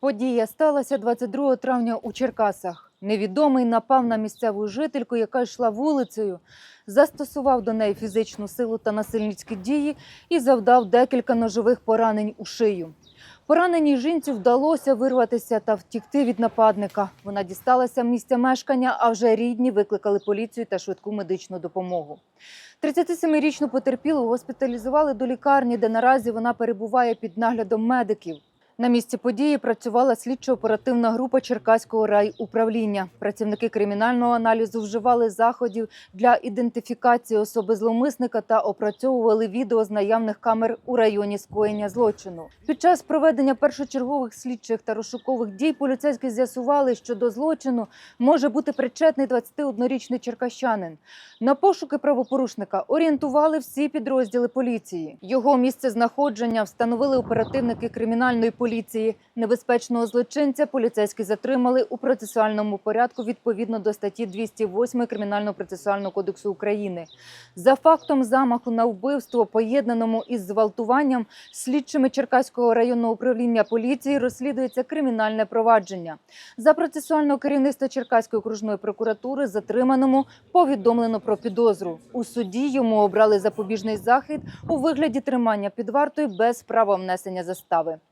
Подія сталася 22 травня у Черкасах. Невідомий напав на місцеву жительку, яка йшла вулицею, застосував до неї фізичну силу та насильницькі дії і завдав декілька ножових поранень у шию. Пораненій жінці вдалося вирватися та втікти від нападника. Вона дісталася місця мешкання, а вже рідні викликали поліцію та швидку медичну допомогу. 37-річну потерпілу госпіталізували до лікарні, де наразі вона перебуває під наглядом медиків. На місці події працювала слідчо-оперативна група Черкаського райуправління. Працівники кримінального аналізу вживали заходів для ідентифікації особи зловмисника та опрацьовували відео з наявних камер у районі скоєння злочину. Під час проведення першочергових слідчих та розшукових дій поліцейські з'ясували, що до злочину може бути причетний 21-річний черкащанин. На пошуки правопорушника орієнтували всі підрозділи поліції. Його місце знаходження встановили оперативники кримінальної поліції. Небезпечного злочинця поліцейські затримали у процесуальному порядку відповідно до статті 208 Кримінального процесуального кодексу України. За фактом замаху на вбивство, поєднаному із зґвалтуванням, слідчими Черкаського районного управління поліції розслідується кримінальне провадження. За процесуального керівництва Черкаської окружної прокуратури затриманому повідомлено про підозру. У суді йому обрали запобіжний захід у вигляді тримання під вартою без права внесення застави.